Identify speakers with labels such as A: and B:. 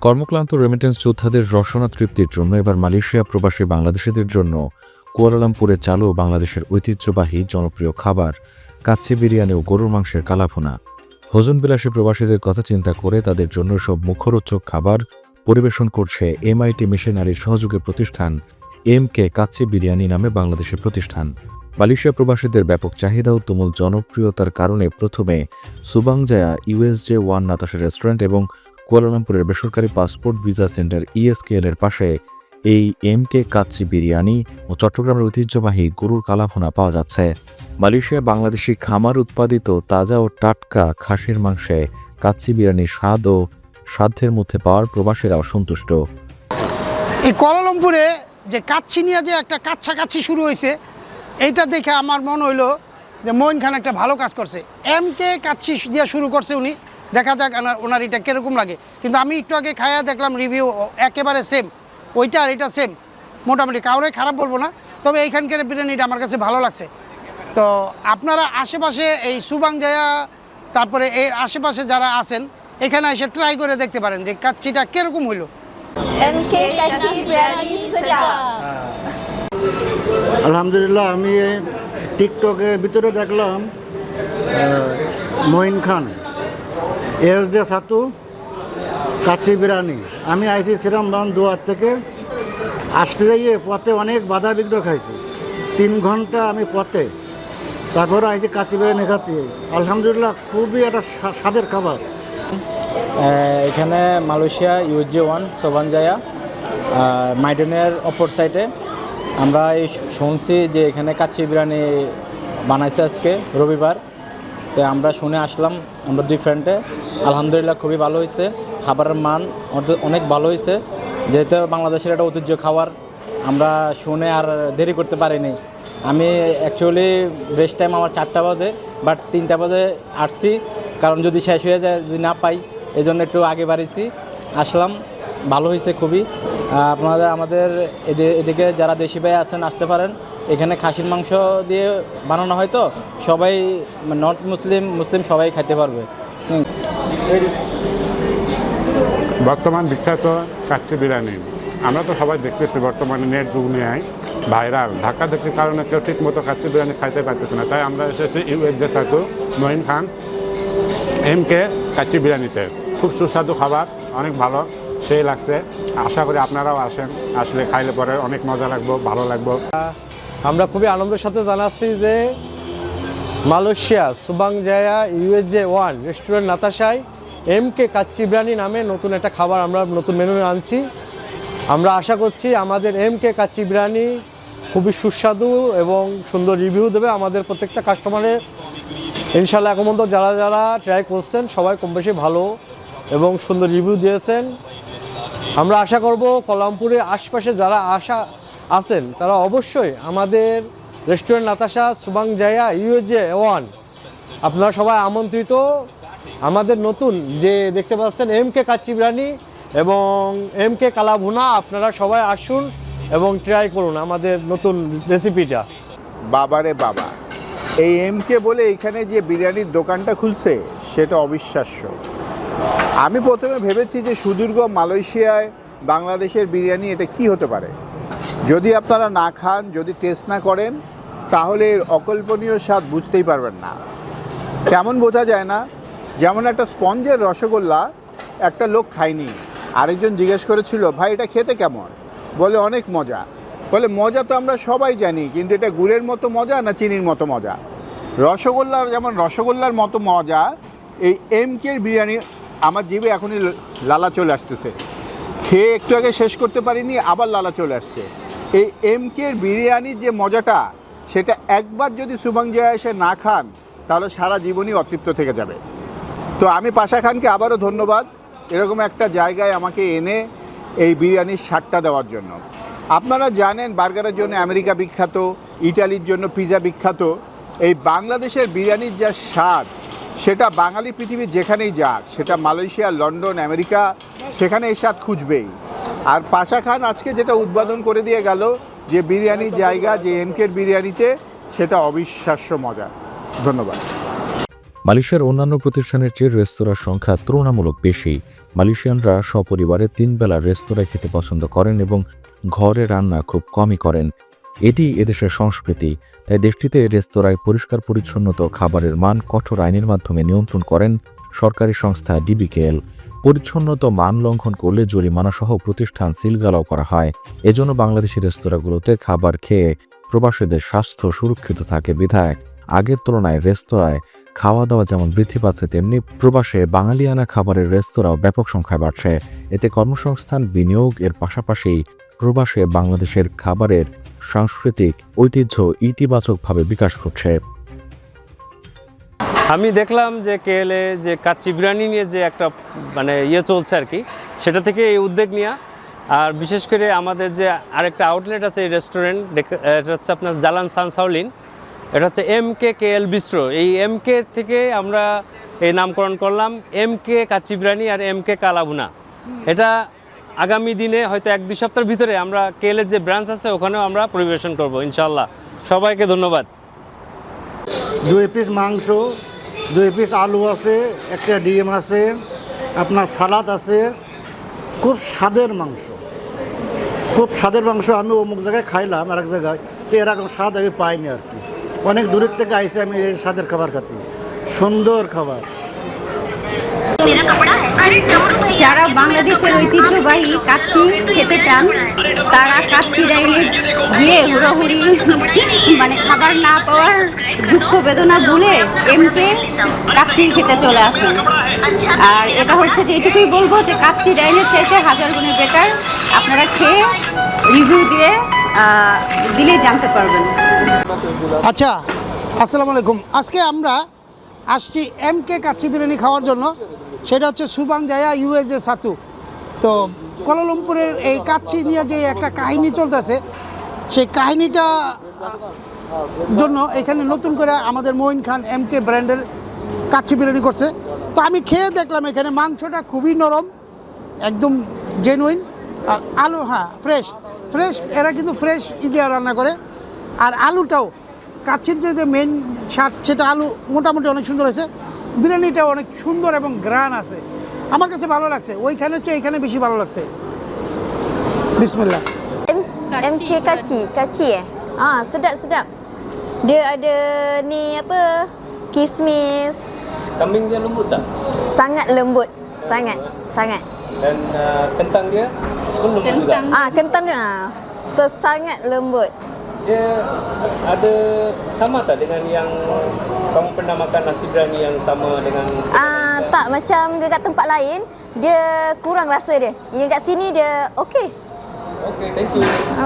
A: কর্মক্লান্ত remittance যোদ্ধাদের রসনা তৃপ্তির জন্য এবার মালয়েশিয়া প্রবাসী বাংলাদেশিদের জন্য কুয়ালালামপুরে চালু বাংলাদেশের ঐতিহ্যবাহী জনপ্রিয় খাবার, কাচ্চি বিরিয়ানি ও গরুর মাংসের কালাফোনা ভোজনবিলাসী প্রবাসীদের কথা চিন্তা করে তাদের জন্য সব মুখরোচক খাবার পরিবেশন করছে এমআইটি মিশনারির সহযোগী প্রতিষ্ঠান এম কে কাচ্চি বিরিয়ানি নামে বাংলাদেশের প্রতিষ্ঠান। মালয়েশিয়া প্রবাসীদের ব্যাপক চাহিদা ও তুমুল জনপ্রিয়তার কারণে প্রথমে সুবাংজায়া ইউএসজে ওয়ান নাতাসা রেস্টুরেন্ট এবং কুয়ালালামপুরের বেসরকারি পাসপোর্ট ভিসা সেন্টার ইএসকেএল এর পাশে এই এম কে কাচ্চি বিরিয়ানি ও চট্টগ্রামের ঐতিহ্যবাহী গরুর কালাভুনা পাওয়া যাচ্ছে। মালয়েশিয়া বাংলাদেশি খামার উৎপাদিত তাজা ও টাটকা খাসির মাংসে কাচ্চি বিরিয়ানির স্বাদ ও সাধ্যের মধ্যে পাওয়ার প্রবাসীরাও সন্তুষ্ট।
B: এই কুয়ালালামপুরে যে কাচ্ছি নিয়ে যে একটা কাচ্ছা কাচ্ছি শুরু হয়েছে, এইটা দেখে আমার মনে হইল যে মইন খান একটা ভালো কাজ করছে। এম কে কাচ্ছি দিয়ে শুরু করছে উনি। দেখা যাক ওনার- ওনার এটা কীরকম লাগে। কিন্তু আমি একটু আগে খায়া দেখলাম রিভিউ একেবারে সেম ওইটা আর এটা সেম মোটামুটি কাউরে খারাপ বলব না তবে এইখানকার বিরিয়ানিটা আমার কাছে ভালো লাগছে। তো আপনারা আশেপাশে এই সুবাং জায়া তারপরে এর আশেপাশে যারা আছেন এখানে এসে ট্রাই করে দেখতে পারেন যে কাচ্ছিটা কীরকম হইল.
C: আলহামদুলিল্লাহ আমি টিকটকের ভিতরে দেখলাম মঈন খান। এর যে সাতু, কাচ্চি বিরিয়ানি আমি আইসি শ্রীরামবান দুয়ার থেকে। আসতে যাইয়ে পথে অনেক বাধা বিঘ্ন খাইছি। তিন ঘণ্টা আমি পথে। তারপরে আইসি কাচ্চি বিরিয়ানি খাতে। আলহামদুলিল্লাহ, খুবই একটা স্বা- স্বাদের খাবার।
D: এখানে মালয়েশিয়া ইউজে ওয়ান সোবানজায়া মাইডনের অপর সাইডে। আমরা এই শুনছি যে এখানে কাচ্চি বিরিয়ানি বানাইছে আজকে, রবিবার। তো আমরা শুনে আসলাম আমরা দুই ফ্রেন্ডে আলহামদুলিল্লাহ খুবই ভালো হয়েছে। খাবারের মান অনেক- ভালো হয়েছে। যেহেতু বাংলাদেশের একটা ঐতিহ্য খাবার আমরা শুনে আর দেরি করতে পারিনি। আমি অ্যাকচুয়ালি বেস্ট টাইম আমার চারটা বাজে বাট তিনটা বাজে আসছি। কারণ যদি শেষ হয়ে যায়, যদি না পাই এই জন্য একটু আগে বাড়িছি। আসলাম, ভালো হয়েছে খুবই। আপনাদের আমাদের এদি- এদিকে যারা দেশি ভাই আছেন, আসতে পারেন। এখানে খাসির মাংস দিয়ে বানানো হয় তো, সবাই নট মুসলিম মুসলিম সবাই খেতে পারবে।
E: বর্তমান বিখ্যাত কাচ্চি বিরিয়ানি। আমরা তো সবাই দেখতেছি বর্তমানে নেট যুগ নিয়ে ভাইরাল। ধাক্কা ধাক্কির কারণে কেউ ঠিক মতো কাচ্চি বিরিয়ানি খাইতে পারতেছে না। তাই আমরা এসেছি ইউএস জে সাকু মহিম খান, এম কে কাচ্চি বিরিয়ানিতে। খুব সুস্বাদু খাবার, অনেক ভালো, সেই লাগছে। আশা করি আপনারাও আসেন, আসলে খাইলে পরে অনেক মজা লাগবো, ভালো লাগবো।
F: আমরা খুবই আনন্দের সাথে জানাচ্ছি যে Malaysia Subang Subang Jaya USJ one restaurant নাতাশায় M K kacchi biryani নামে নতুন একটা খাবার আমরা নতুন মেনু আনছি। আমরা আশা করছি আমাদের এম কে কাচ্চি বিরিয়ানি খুবই সুস্বাদু এবং সুন্দর রিভিউ দেবে আমাদের প্রত্যেকটা কাস্টমারের। ইনশাল্লাহ এখন পর্যন্ত যারা যারা ট্রাই করছেন, সবাই কম বেশি ভালো এবং সুন্দর রিভিউ দিয়েছেন। আমরা আশা করব কলামপুরের আশপাশে যারা আশা আছেন, তারা অবশ্যই আমাদের restaurant Natasha Subang Jaya USJ one. আপনারা সবাই আমন্ত্রিত। আমাদের নতুন যে দেখতে পাচ্ছেন এম কে কাচ্চি বিরিয়ানি এবং এম কে কালাভুনা আপনারা সবাই আসুন এবং ট্রাই করুন আমাদের নতুন রেসিপিটা
G: বাবারে বাবা। এই এম কে বলে এখানে যে বিরিয়ানির দোকানটা খুলছে, সেটা অবিশ্বাস্য। আমি প্রথমে ভেবেছি যে সুদীর্ঘ মালয়েশিয়ায় বাংলাদেশের বিরিয়ানি এটা কি হতে পারে। যদি আপনারা না খান, যদি টেস্ট না করেন, তাহলে এর অকল্পনীয় স্বাদ বুঝতেই পারবেন না। কেমন বোঝা যায় না? যেমন একটা স্পঞ্জের রসগোল্লা একটা লোক খায়নি। আরেকজন জিজ্ঞেস করেছিল, ভাই, এটা খেতে কেমন? বলে, অনেক মজা। বলে, মজা তো আমরা সবাই জানি, কিন্তু এটা গুড়ের মতো মজা না চিনির মতো মজা? রসগোল্লার, যেমন রসগোল্লার মতো মজা, এই এম কের বিরিয়ানি আমার জিভে এখনই লালা চলে আসতেছে। খেয়ে একটু আগে শেষ করতে পারিনি, আবার লালা চলে আসছে। এই এম কের বিরিয়ানির যে মজাটা, সেটা একবার যদি সুবাংজায় এসে না খান, তাহলে সারা জীবনই অতৃপ্ত থেকে যাবে। তো আমি পাশা খানকে আবারও ধন্যবাদ। এরকম একটা জায়গায় আমাকে এনে এই বিরিয়ানির স্বাদটা দেওয়ার জন্য। আপনারা জানেন বার্গারের জন্য আমেরিকা বিখ্যাত, ইটালির জন্য পিৎজা বিখ্যাত। এই বাংলাদেশের বিরিয়ানির যা স্বাদ, সেটা বাঙালি পৃথিবীর যেখানেই যাক, সেটা মালয়েশিয়া, লন্ডন, আমেরিকা, সেখানে এই স্বাদ খুঁজবেই। আর পাশা খান আজকে যেটা উদ্বোধন করে দিয়ে গেল, যে বিরিয়ানির জায়গা, যে এমকের বিরিয়ানিতে, সেটা অবিশ্বাস্য মজা। ধন্যবাদ।
A: মালয়েশিয়ার অন্যান্য প্রতিষ্ঠানের চেয়ে রেস্তোরাঁর সংখ্যা তুলনামূলক বেশি। মালয়েশিয়ানরা সপরিবারে তিন বেলা রেস্তোরাঁয় খেতে পছন্দ করেন এবং ঘরে রান্না খুব কমই করেন। এটি এদেশের সংস্কৃতি, তাই দেশটিতে রেস্তোরাঁয় পরিষ্কার পরিচ্ছন্নতা খাবারের মান কঠোর আইনের মাধ্যমে নিয়ন্ত্রণ করেন সরকারি সংস্থা ডিবিকেএল। পরিচ্ছন্নতা মান লঙ্ঘন করলে জরিমানা সহ প্রতিষ্ঠান সিলগালাও করা হয়। এজন্য বাংলাদেশি রেস্তোরাঁগুলোতে খাবার খেয়ে প্রবাসীদের স্বাস্থ্য সুরক্ষিত থাকে বিধায় আগের তুলনায় রেস্তোরাঁয় খাওয়া দাওয়া যেমন বৃদ্ধি পাচ্ছে, তেমনি প্রবাসে বাঙালিয়ানা খাবারের রেস্তোরাঁও ব্যাপক সংখ্যায় বাড়ছে। এতে কর্মসংস্থান, বিনিয়োগ, এর পাশাপাশি প্রবাসে বাংলাদেশের খাবারের সাংস্কৃতিক ঐতিহ্য ইতিবাচকভাবে বিকাশ ঘটছে।
H: আমি দেখলাম যে কেএলএ যে কাচ্চি বিরিয়ানি নিয়ে যে একটা মানে ইয়ে চলছে আর কি, সেটা থেকে এই উদ্যোগ নেওয়া আর বিশেষ করে আমাদের যে আরেকটা আউটলেট আছে এই রেস্টুরেন্ট এটা হচ্ছে আপনার জালান সানসাউলিন এটা হচ্ছে M K K L bistro এই এম কে থেকে আমরা এই নামকরণ করলাম এম কে কাচ্চি বিরিয়ানি আর এম কে কালাভুনা। এটা আগামী দিনে হয়তো এক দুই সপ্তাহের ভিতরে আমরা কেএলের যে ব্রাঞ্চ আছে, ওখানেও আমরা পরিবেশন করব ইনশাল্লাহ সবাইকে ধন্যবাদ।
C: দুই পিস মাংস দুই পিস আলু আছে, একটা ডিম আছে, আপনার সালাদ আছে। খুব স্বাদের মাংস। খুব স্বাদের মাংস আমি অমুক জায়গায় খাইলাম, আরেক জায়গায়। তো এরকম স্বাদ আমি পাইনি আর কি। অনেক দূরের থেকে আইসে আমি এই স্বাদের খাবার খাতে সুন্দর খাবার।
I: যারা বাংলাদেশের ঐতিহ্যবাহী কাচ্চি খেতে চান তারা কাচ্ছি ডাইনে গিয়ে হুড়োহুড়ি মানে খাবার না পাওয়ার দুঃখ বেদনা ভুলে এমকে কাচ্ছি খেতে চলে আসুন। আর এটা হচ্ছে যে এটুকুই বলব যে কাচ্চি ডাইনের চাইতে হাজার গুণে বেটার। আপনারা খেয়ে রিভিউ দিয়ে দিলে জানতে পারবেন।
B: আচ্ছা আসসালামু আলাইকুম। আজকে আমরা আসছি এম কে কাচ্চি বিরিয়ানি খাওয়ার জন্য। সেটা হচ্ছে সুবাং জায়া, ইউএসএ সাতু। তো কোলালামপুরের এই কাচ্চি নিয়ে যে একটা কাহিনী চলতেছে, সেই কাহিনীটা জন্য এখানে নতুন করে আমাদের মঈন খান এম কে ব্র্যান্ডের কাচ্চি বিরিয়ানি করছে। তো আমি খেয়ে দেখলাম এখানে মাংসটা খুবই নরম, একদম জেনুইন আর আলু হ্যাঁ ফ্রেশ ফ্রেশ এরা কিন্তু ফ্রেশ ইদিয়া রান্না করে, আর আলুটাও কাচ্ছির যে যে মেন স্বাদ সেটা আলু মোটামুটি অনেক সুন্দর হয়েছে বিরিয়ানিটা অনেক সুন্দর এবং গ্রান আছে আমার কাছে ভালো লাগছে ওইখানের চেয়ে এখানে বেশি ভালো লাগছে বিসমিল্লা
I: M MK Kaci, Kaci eh? Ah, sedap sedap. Dia ada ni apa? Kismis.
H: Kambing dia lembut tak?
I: Sangat lembut. Sangat, sangat.
H: Dan uh, kentang dia pun lembut juga.
I: Ah, kentang dia. ah. So sangat lembut.
H: Dia ada sama tak dengan yang kamu pernah makan nasi biryani yang sama dengan
I: Ah, tak macam dekat tempat lain, dia kurang rasa dia. Yang kat sini dia okey.
H: Okay, thank you.